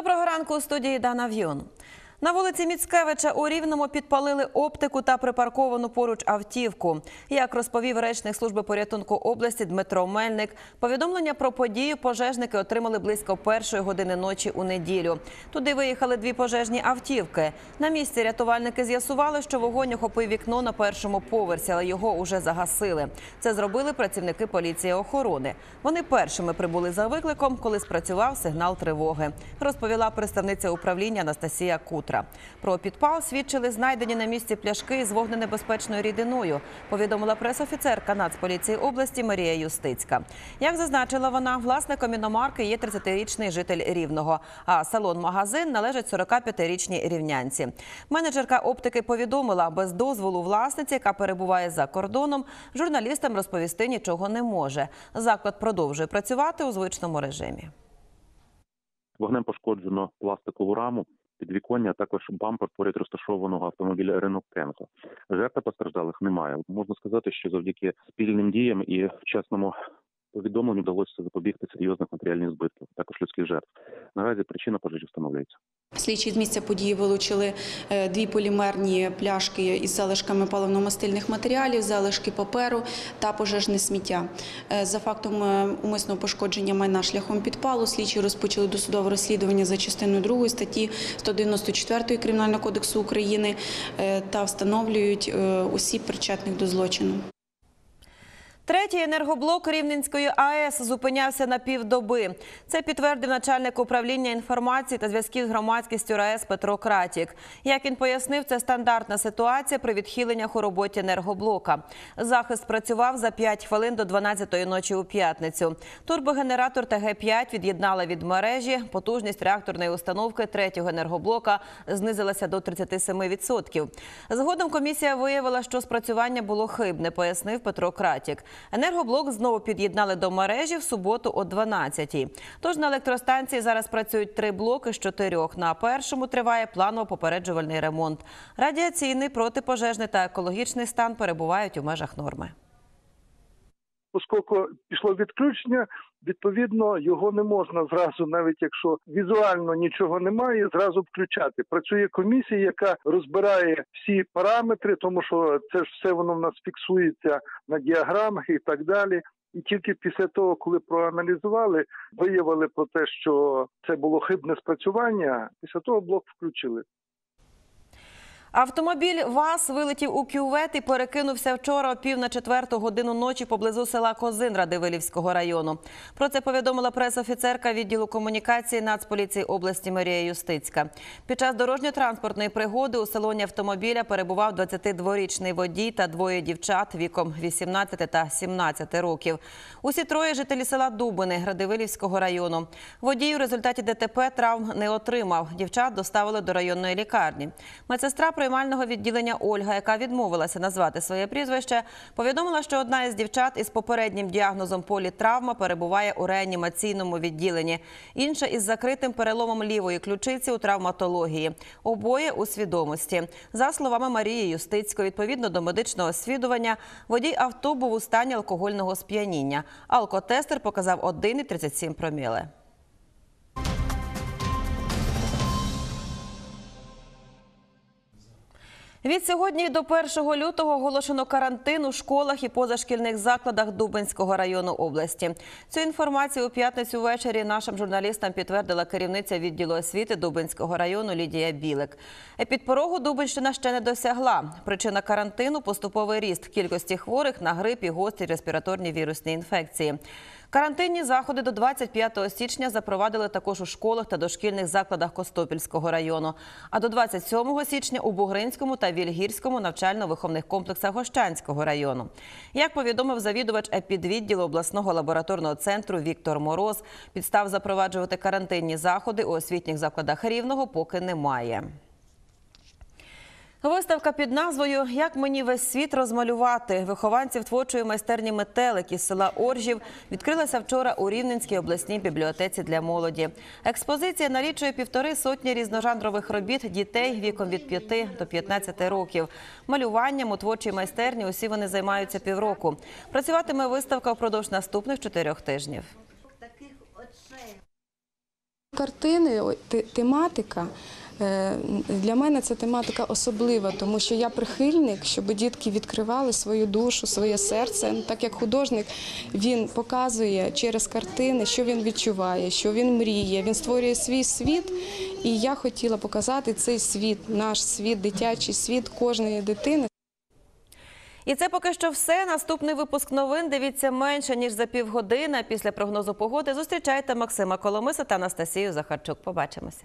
Доброго ранку у студії Дана В'юн. На вулиці Міцкевича у Рівному підпалили оптику та припарковану поруч автівку. Як розповів речник служби порятунку області Дмитро Мельник, повідомлення про подію пожежники отримали близько першої години ночі у неділю. Туди виїхали дві пожежні автівки. На місці рятувальники з'ясували, що вогонь охопив вікно на першому поверсі, але його уже загасили. Це зробили працівники поліції охорони. Вони першими прибули за викликом, коли спрацював сигнал тривоги. Розповіла представниця управління Анастасія Кутра. Про підпал свідчили знайдені на місці пляшки з вогненебезпечною рідиною. Повідомила пресофіцерка Нацполіції області Марія Юстицька. Як зазначила вона, власником іномарки є 30-річний житель Рівного, а салон-магазин належить 45-річній рівнянці. Менеджерка оптики повідомила, без дозволу власниці, яка перебуває за кордоном, журналістам розповісти нічого не може. Заклад продовжує працювати у звичному режимі. Вогнем пошкоджено пластикову раму, підвіконня, а також бампер поряд розташованого автомобіля Рено Кенко. Жертв постраждалих немає. Можна сказати, що завдяки спільним діям і вчасному повідомленню вдалося запобігти серйозних матеріальних збитків, також людських жертв. Наразі причина пожежі встановлюється. Слідчі з місця події вилучили е, дві полімерні пляшки із залишками паливно-мастильних матеріалів, залишки паперу та пожежне сміття. Е, За фактом е, умисного пошкодження майна шляхом підпалу слідчі розпочали досудове розслідування за частиною 2 статті 194 Кримінального кодексу України та встановлюють осіб причетних до злочину. Третій енергоблок Рівненської АЕС зупинявся на півдоби. Це підтвердив начальник управління інформації та зв'язків з громадськістю РАЕС Петро Кратік. Як він пояснив, це стандартна ситуація при відхиленнях у роботі енергоблока. Захист працював за 5 хвилин до 12-ї ночі у п'ятницю. Турбогенератор ТГ-5 від'єднала від мережі. Потужність реакторної установки третього енергоблока знизилася до 37%. Згодом комісія виявила, що спрацювання було хибне, пояснив Петро Кратік. Енергоблок знову під'єднали до мережі в суботу о 12-й. Тож на електростанції зараз працюють три блоки з чотирьох. На першому триває планово-попереджувальний ремонт. Радіаційний, протипожежний та екологічний стан перебувають у межах норми. Оскільки пішло відключення, відповідно його не можна зразу, навіть якщо візуально нічого немає, зразу включати. Працює комісія, яка розбирає всі параметри, тому що це ж все воно в нас фіксується на діаграмах і так далі. І тільки після того, коли проаналізували, виявили про те, що це було хибне спрацювання. Після того блок включили. Автомобіль ВАЗ вилетів у кювет і перекинувся вчора о пів на четверту годину ночі поблизу села Козин Радивилівського району. Про це повідомила пресофіцерка відділу комунікації Нацполіції області Марія Юстицька. Під час дорожньо-транспортної пригоди у салоні автомобіля перебував 22-річний водій та двоє дівчат віком 18 та 17 років. Усі троє жителі села Дубини Радивилівського району. Водій у результаті ДТП травм не отримав. Дівчат доставили до районної лікарні. Медсестра приймального відділення Ольга, яка відмовилася назвати своє прізвище, повідомила, що одна із дівчат із попереднім діагнозом політравма перебуває у реанімаційному відділенні. Інша із закритим переломом лівої ключиці у травматології. Обоє у свідомості. За словами Марії Юстицької, відповідно до медичного освідування, водій авто був у стані алкогольного сп'яніння. Алкотестер показав 1,37 проміле. Від сьогодні до 1 лютого оголошено карантин у школах і позашкільних закладах Дубинського району області. Цю інформацію у п'ятницю ввечері нашим журналістам підтвердила керівниця відділу освіти Дубинського району Лідія Білик. Епідпорогу Дубинщина ще не досягла. Причина карантину поступовий ріст кількості хворих на грип і гострі респіраторні вірусні інфекції. Карантинні заходи до 25 січня запровадили також у школах та дошкільних закладах Костопільського району. А до 27 січня у Бугринському та Вільгірському навчально-виховних комплексах Гощанського району. Як повідомив завідувач епідвідділу обласного лабораторного центру Віктор Мороз, підстав запроваджувати карантинні заходи у освітніх закладах Рівного поки немає. Виставка під назвою Як мені весь світ розмалювати вихованців творчої майстерні метелик із села Оржів відкрилася вчора у Рівненській обласній бібліотеці для молоді. Експозиція налічує півтори сотні різножанрових робіт дітей віком від 5 до 15 років. Малюванням у творчій майстерні усі вони займаються півроку. Працюватиме виставка впродовж наступних чотирьох тижнів. картини, тематика. Е, Для мене ця тематика особлива, тому що я прихильник, щоб дітки відкривали свою душу, своє серце. Так як художник він показує через картини, що він відчуває, що він мріє, він створює свій світ. І я хотіла показати цей світ, наш світ, дитячий світ кожної дитини. І це поки що все. Наступний випуск новин дивіться менше ніж за півгодини. Після прогнозу погоди зустрічайте Максима Коломиса та Анастасію Захарчук. Побачимося.